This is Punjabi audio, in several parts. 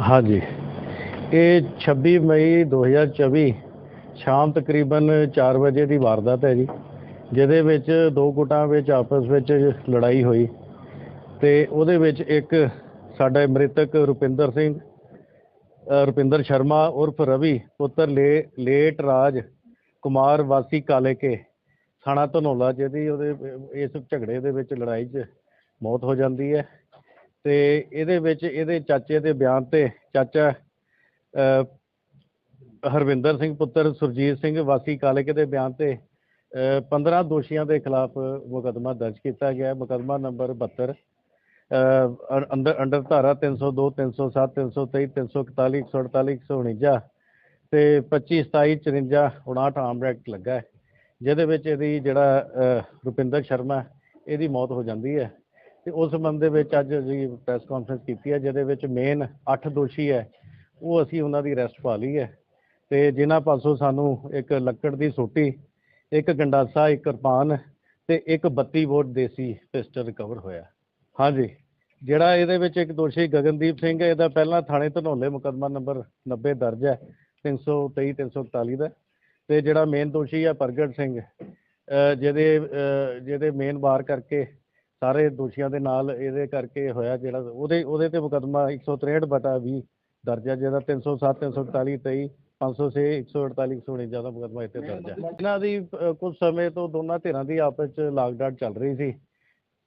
ਹਾਂਜੀ। ਇਹ 26 ਮਈ 2024 ਸ਼ਾਮ ਤਕਰੀਬਨ 4 ਵਜੇ ਦੀ ਵਾਰਦਾਤ ਹੈ ਜੀ, ਜਿਹਦੇ ਵਿੱਚ ਦੋ ਗੁੱਟਾਂ ਵਿੱਚ ਆਪਸ ਵਿੱਚ ਲੜਾਈ ਹੋਈ ਤੇ ਉਹਦੇ ਵਿੱਚ ਇੱਕ ਸਾਡਾ ਮ੍ਰਿਤਕ ਰੁਪਿੰਦਰ ਸਿੰਘ ਰੁਪਿੰਦਰ ਸ਼ਰਮਾ ਉਰਫ ਰਵੀ, ਪੁੱਤਰ ਲੇ, ਲੇਟ ਰਾਜ ਕੁਮਾਰ ਵਾਸੀ ਕਾਲੇ ਕੇ ਥਾਣਾ ਧਨੌਲਾ, ਜਿਹਦੀ ਉਹਦੇ, ਇਸ ਝਗੜੇ ਦੇ ਵਿੱਚ ਲੜਾਈ 'ਚ ਮੌਤ ਹੋ ਜਾਂਦੀ ਹੈ। ਤੇ ਇਹਦੇ ਵਿੱਚ ਇਹਦੇ ਚਾਚੇ ਦੇ ਬਿਆਨ ਤੇ ਚਾਚਾ ਹਰਵਿੰਦਰ ਸਿੰਘ ਪੁੱਤਰ ਸੁਰਜੀਤ ਸਿੰਘ ਵਾਸੀ ਕਾਲੇਕੇ ਦੇ ਬਿਆਨ ਤੇ ਅ, 15 ਦੋਸ਼ੀਆਂ ਦੇ ਖਿਲਾਫ ਮੁਕੱਦਮਾ ਦਰਜ ਕੀਤਾ ਗਿਆ ਹੈ। ਮੁਕੱਦਮਾ ਨੰਬਰ 72 ਅ, ਅੰਦਰ ਅੰਡਰ ਧਾਰਾ 302 307 323 341 148 149 ਤੇ 25 27 54 59 ਆਮ ਐਕਟ ਲੱਗਾ ਹੈ ਜਿਹਦੇ ਵਿੱਚ ਇਹਦੀ ਜਿਹੜਾ ਰੁਪਿੰਦਰ ਸ਼ਰਮਾ ਇਹਦੀ ਮੌਤ ਹੋ ਜਾਂਦੀ ਹੈ। ਤੇ ਉਸ ਸੰਬੰਧ ਦੇ ਵਿੱਚ ਅੱਜ ਅਸੀਂ ਪ੍ਰੈਸ ਕਾਨਫਰੰਸ ਕੀਤੀ ਹੈ, ਜਿਹਦੇ ਵਿੱਚ ਮੇਨ 8 ਦੋਸ਼ੀ ਹੈ, ਉਹ ਅਸੀਂ ਉਹਨਾਂ ਦੀ ਅਰੈਸਟ ਪਾ ਲਈ ਹੈ। ਤੇ ਜਿਨ੍ਹਾਂ ਪਾਸੋਂ ਸਾਨੂੰ ਇੱਕ ਲੱਕੜ ਦੀ ਸੋਟੀ, ਇੱਕ ਗੰਡਾਸਾ, ਇੱਕ ਕਿਰਪਾਨ ਤੇ ਇੱਕ 32 ਬੋਰ ਦੇਸੀ ਪਿਸਟਲ ਰਿਕਵਰ ਹੋਇਆ। ਹਾਂਜੀ, ਜਿਹੜਾ ਇਹਦੇ ਵਿੱਚ ਇੱਕ ਦੋਸ਼ੀ ਗਗਨਦੀਪ ਸਿੰਘ ਹੈ, ਇਹਦਾ ਪਹਿਲਾਂ ਥਾਣੇ ਧਨੌਲੇ ਮੁਕੱਦਮਾ ਨੰਬਰ 90 ਦਰਜ ਹੈ 323 341 ਦਾ। ਤੇ ਜਿਹੜਾ ਮੇਨ ਦੋਸ਼ੀ ਹੈ ਪ੍ਰਗਟ ਸਿੰਘ ਜਿਹਦੇ ਜਿਹਦੇ ਮੇਨ ਵਾਰ ਕਰਕੇ ਸਾਰੇ ਦੋਸ਼ੀਆਂ ਦੇ ਨਾਲ ਇਹਦੇ ਕਰਕੇ ਹੋਇਆ ਜਿਹੜਾ ਉਹਦੇ ਉਹਦੇ ਤੇ ਮੁਕੱਦਮਾ 163 ਬਟਾ 20 ਦਰਜ ਹੈ ਜਿਹਦਾ 307 341 23 506 148 149 ਦਾ ਮੁਕੱਦਮਾ ਇੱਥੇ ਦਰਜ ਹੈ ਇਹਨਾਂ ਦੀ ਕੁਝ ਸਮੇਂ ਤੋਂ ਦੋਨਾਂ ਧਿਰਾਂ ਦੀ ਆਪਸ ਚ ਲਾਗਡਾਟ ਚੱਲ ਰਹੀ ਸੀ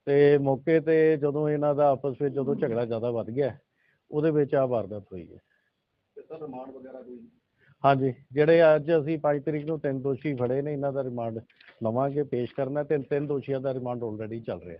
ਤੇ ਮੌਕੇ ਤੇ ਜਦੋਂ ਇਹਨਾਂ ਦਾ ਆਪਸ ਵਿੱਚ ਜਦੋਂ ਝਗੜਾ ਜ਼ਿਆਦਾ ਵੱਧ ਗਿਆ ਉਹਦੇ ਵਿੱਚ ਆ ਵਾਰਦਾਤ ਹੋਈ ਹੈ। ਹਾਂਜੀ ਜਿਹੜੇ ਅੱਜ ਅਸੀਂ 5 ਤਰੀਕ ਨੂੰ ਤਿੰਨ ਦੋਸ਼ੀ ਫੜੇ ਨੇ ਇਹਨਾਂ ਦਾ ਰਿਮਾਂਡ ਲਵਾਂਗੇ ਪੇਸ਼ ਕਰਨਾ। ਤੇ ਤਿੰਨ ਦੋਸ਼ੀਆਂ ਦਾ ਰਿਮਾਂਡ ਆਲਰੇਡੀ ਚੱਲ ਰਿਹਾ।